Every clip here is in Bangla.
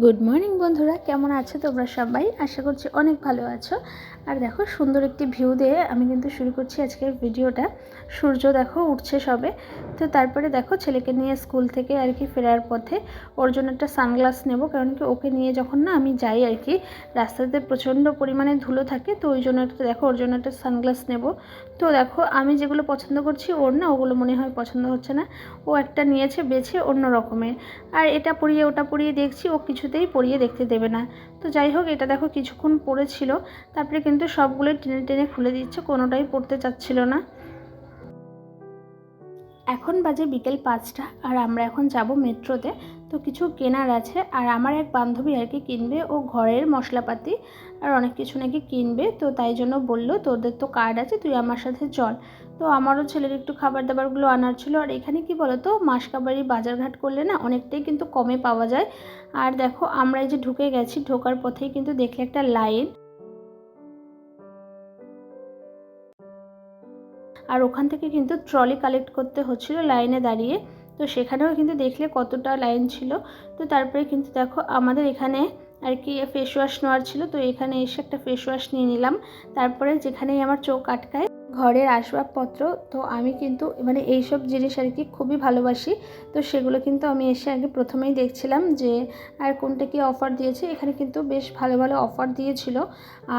গুড মর্নিং বন্ধুরা। কেমন আছো তোমরা সবাই? আশা করছি অনেক ভালো আছো। আর দেখো, সুন্দর একটি ভিউ দিয়ে আমি কিন্তু শুরু করছি আজকের ভিডিওটা। সূর্য দেখো, উঠছে সবে। তো তারপরে দেখো, ছেলেকে নিয়ে স্কুল থেকে আর কি ফেরার পথে ওর জন্য একটা সানগ্লাস নেব। কারণ কি, ওকে নিয়ে যখন না আমি যাই আর কি, রাস্তাতে প্রচণ্ড পরিমাণে ধুলো থাকে, তো ওই জন্য একটা, দেখো, ওর জন্য একটা সানগ্লাস নেব। তো দেখো, আমি যেগুলো পছন্দ করছি, ওর না, ওগুলো মনে হয় পছন্দ হচ্ছে না। ও একটা নিয়েছে, বেছে অন্য রকমের। আর এটা পরিয়ে, ওটা পরিয়ে দেখছি, ও কিছুতেই পরিয়ে দেখতে দেবে না। তো যাই হোক, এটা দেখো কিছুক্ষণ পড়েছিল। তারপরে কিন্তু সবগুলোই টেনে টেনে খুলে দিচ্ছে, কোনোটাই পড়তে চাচ্ছিল না। এখন বাজে বিকেল পাঁচটা, আর আমরা এখন যাব মেট্রোতে। তো কিছু কেনার আছে। আর আমার এক বান্ধবী আর কি কিনবে, ও ঘরের মশলাপাতি আর অনেক কিছু নাকি কিনবে। তো তাই জন্য বলল, তোদের তো কার্ড আছে, তুই আমার সাথে চল। তো আমারও ছেলের একটু খাবার দাবারগুলো আনার ছিল। আর এখানে কি বলো তো মাসকাবাড়ি বাজারঘাট করলে না অনেকটাই কিন্তু কমে পাওয়া যায়। আর দেখো, আমরা এই যে ঢুকে গেছি, ঢোকার পথেই কিন্তু দেখলে একটা লাইন। আর ওখান থেকে কিন্তু ট্রলি কালেক্ট করতে হচ্ছিল লাইনে দাঁড়িয়ে। তো সেখানেও কিন্তু দেখলে কতটা লাইন ছিল। তো তারপরে কিন্তু দেখো আমাদের এখানে আর কি ফেস ওয়াশ নেওয়ার ছিল। তো এখানে এসে একটা ফেস ওয়াশ নিয়ে নিলাম। তারপরে যেখানেই আমার চোখ আটকায় ঘরের আসবাবপত্র, তো আমি কিন্তু মানে এইসব জিনিস আর কি খুবই ভালোবাসি। তো সেগুলো কিন্তু আমি এসে আগে প্রথমেই দেখছিলাম যে আর কোনটা কি অফার দিয়েছে। এখানে কিন্তু বেশ ভালো ভালো অফার দিয়েছিল।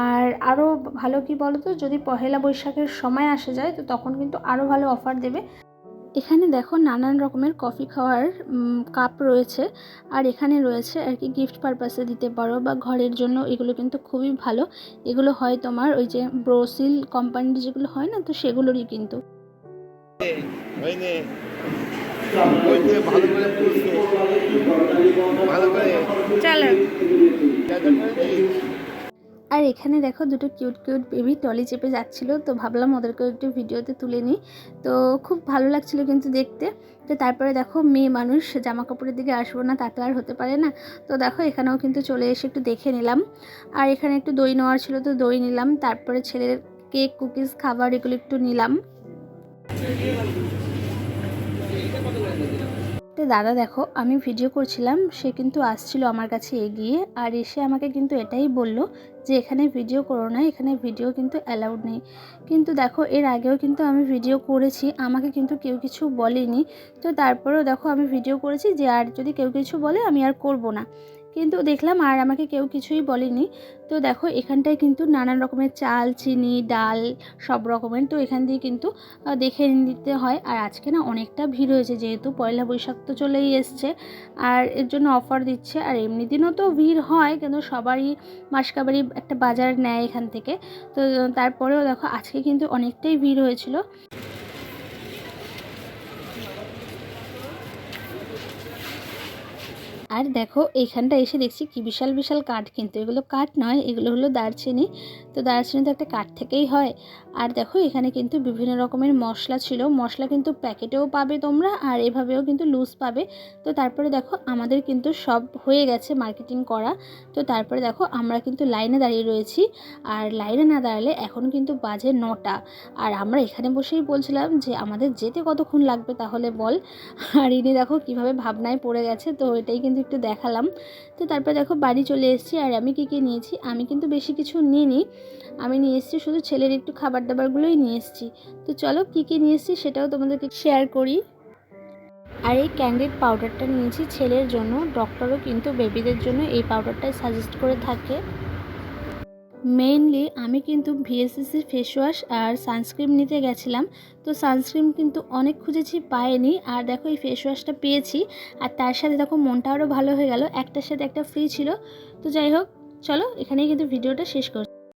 আর আরও ভালো কি বলো তো যদি পহেলা বৈশাখের সময় আসে যায়, তো তখন কিন্তু আরও ভালো অফার দেবে। এখানে দেখো নানান রকমের কফি খাওয়ার কাপ রয়েছে। আর এখানে রয়েছে আর কি গিফট পারপাসে দিতে পারো বা ঘরের জন্য এগুলো কিন্তু খুবই ভালো। এগুলো হয় তোমার ওই যে ব্রোসিল কোম্পানির যেগুলো হয় না তো সেগুলোরই কিন্তু। ভালো করে ভালো এখানে দেখো দুটো কিউট কিউট বেবি টলি চেপে যাচ্ছিল। তো ভাবলাম ওদেরকেও একটু ভিডিওতে তুলে নিই। তো খুব ভালো লাগছিল কিন্তু দেখতে। তো তারপরে দেখো মেয়ে মানুষ জামা কাপড়ের দিকে আসব না, তা তো আর হতে পারে না। তো দেখো এখানেও কিন্তু চলে এসে একটু দেখে নিলাম। আর এখানে একটু দই নেওয়ার ছিল, তো দই নিলাম। তারপরে ছেলের কেক কুকিজ খাবার এগুলো একটু নিলাম। তো দাদা দেখো, আমি ভিডিও করছিলাম, সে কিন্তু আসছিল আমার কাছে এগিয়ে, আর এসে আমাকে কিন্তু এটাই বলল যে এখানে ভিডিও করো না, এখানে ভিডিও কিন্তু অ্যালাউড নেই। কিন্তু দেখো, এর আগেও কিন্তু আমি ভিডিও করেছি, আমাকে কিন্তু কেউ কিছু বলেনি। তো তারপরেও দেখো, আমি ভিডিও করেছি যে আর যদি কেউ কিছু বলে, আমি আর করব না। কিন্তু দেখলাম আর আমাকে কেউ কিছুই বলেনি। তো দেখো, এখানটায় কিন্তু নানান রকমের চাল, চিনি, ডাল সব রকমের। তো এখান দিয়ে কিন্তু দেখে নিতে হয়। আর আজকে না অনেকটা ভিড় হয়েছে, যেহেতু পয়লা বৈশাখ তো চলেই এসছে। আর এর জন্য অফার দিচ্ছে। আর এমনি দিনও তো ভিড় হয়, কিন্তু সবারই মাসকাবারি একটা বাজার নেয় এখান থেকে। তো, তারপরেও দেখো, আজকে কিন্তু অনেকটাই ভিড় হয়েছিল। আর দেখো এইখানটা এসে দেখছি কি বিশাল বিশাল কাঠ কিন্তু। এগুলো কাঠ নয়, এগুলো হলো দারচিনি। তো দারচিনি তো একটা কাঠ থেকেই হয়। আর দেখো, এখানে কিন্তু বিভিন্ন রকমের মশলা ছিল। মশলা কিন্তু প্যাকেটেও পাবে তোমরা, আর এভাবেও কিন্তু লুজ পাবে। তো তারপরে দেখো, আমাদের কিন্তু সব হয়ে গেছে মার্কেটিং করা। তো তারপরে দেখো, আমরা কিন্তু লাইনে দাঁড়িয়ে রয়েছি। আর লাইনে না দাঁড়ালে এখন কিন্তু বাজে নটা। আর আমরা এখানে বসেই বলছিলাম যে, আমাদের যেতে কতক্ষণ লাগবে তাহলে বল? আর ইনি দেখো, কীভাবে ভাবনায় পড়ে গেছে। তো এটাই কিন্তু একটু দেখালাম। তো তারপর দেখো বাড়ি চলে এসেছি আর আমি কী কী নিয়েছি? আমি কিন্তু বেশি কিছু নিইনি। আমি নিয়ে এসেছি শুধু ছেলের একটু খাবার দাবারগুলোই নিয়ে এসেছি। তো চলো কী কী নিয়ে এসেছি সেটাও তোমাদেরকে শেয়ার করি। আর এই ক্যান্ডিড পাউডারটা নিয়েছি ছেলের জন্য। ডক্টরও কিন্তু বেবিদের জন্য এই পাউডারটাই সাজেস্ট করে থাকে। মেইনলি আমি কিন্তু ভিএসএসি ফেস ওয়াশ আর সানস্ক্রিম নিতে গেছিলাম। তো সানস্ক্রিম কিন্তু অনেক খুঁজেছি, পাইনি। আর দেখো এই ফেস ওয়াশটা পেয়েছি। আর তার সাথে দেখো মনটা আরও ভালো হয়ে গেল। একটার সাথে একটা ফ্রি ছিল। তো যাই হোক, চলো এখানেই কিন্তু ভিডিওটা শেষ করছি